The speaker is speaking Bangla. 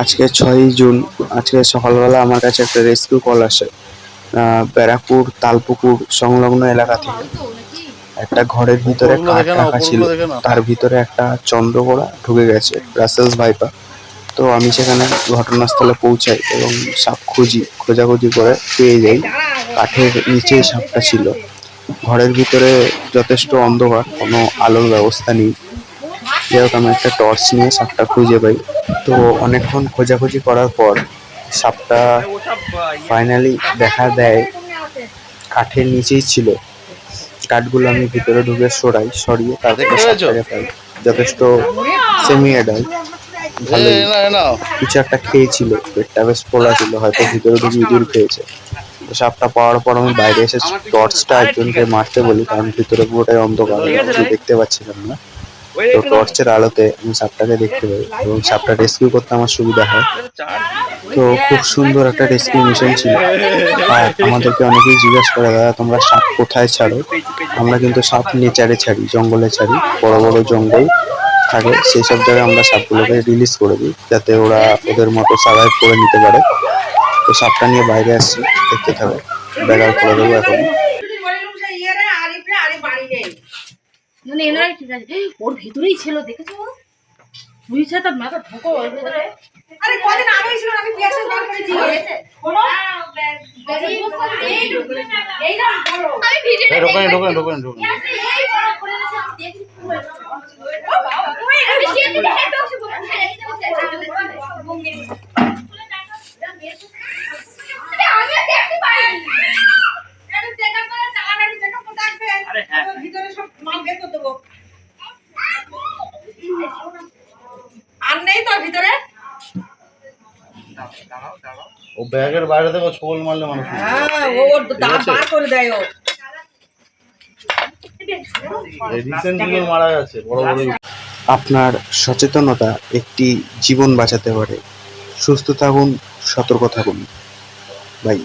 আজকে ছয়ই জুন আজকে সকালবেলা আমার কাছে একটা রেস্কিউ কল আসে ব্যারাকপুর তালপুকুর সংলগ্ন এলাকা থেকে। একটা ঘরের ভিতরে কাঠ রাখা ছিল। তার ভিতরে একটা চন্দ্রকোড়া ঢুকে গেছে রাসেলস ভাইপা তো আমি সেখানে ঘটনাস্থলে পৌঁছাই এবং সাপ খুঁজি খোঁজাখুঁজি করে পেয়ে যাই। কাঠের নিচেই সাপটা ছিল। ঘরের ভিতরে যথেষ্ট অন্ধকার কোনো আলোর ব্যবস্থা নেই। যাই হোক আমি একটা টর্চ নিয়ে সাপটা খুঁজে পাই। তো অনেকক্ষণ খোঁজাখুঁজি করার পর সাপটা ফাইনালি দেখা দেয় কাঠের নিচেই ছিল। কাঠগুলো আমি ভিতরে ঢুকে সরাই সরিয়ে তারপরে সাপটাকে পাই। যথেষ্ট সেমি অ্যাডাল্ট কিছু একটা খেয়েছিল পেটটা বেশ ফোলা ছিল হয়তো ভিতরে ঢুকে ইঁদুর খেয়েছে। তো সাপটা পাওয়ার পর আমি বাইরে এসে টর্চটা একজনকে মারতে বলি কারণ ভিতরে পুরোটাই অন্ধকার দেখতে পাচ্ছিলাম না। তো টর্চের আলোতে আমি সাপটাকে দেখতে পাই এবং সাপটা রেস্কিউ করতে আমার সুবিধা হয়। তো খুব সুন্দর একটা রেস্কিউ মিশন ছিল। আর আমাদেরকে অনেকেই জিজ্ঞেস করে দাদা তোমরা সাপ কোথায় ছাড়ো? আমরা কিন্তু সাপ নেচারে ছাড়ি জঙ্গলে ছাড়ি বড় বড় জঙ্গল থাকে সেই সব জায়গায় আমরা সাপগুলোকে রিলিজ করে দিই যাতে ওরা ওদের মতো সার্ভাইভ করে নিতে পারে। তো সাপটা নিয়ে বাইরে আসছি দেখতে থাকো। ব্যাগার করে দেবো এখন। মানে এনারাই ঠিক আছে ওর ভেতরেই ছিল দেখেছ বুঝছে তার মাথা ঢোকো ওর ভেতরে আরে কদিন আগেই ছিল আমি কোনো এই না বলো ঢোকেন ঢোকেন ঢোকেন ঢোকেন মাল বের করে দেবো। আর নেই তোর ভিতরে? ও ব্যাগের বাইরে থেকে ছোল মারলে মানুষ হ্যাঁ ও ওর দাঁত বার করে দেয় ও। এই রিসেন্ট যুগে মারা গেছে বড় বড় আপনার সচেতনতা একটি জীবন বাঁচাতে পারে। সুস্থ থাকুন সতর্ক থাকুন। বাই।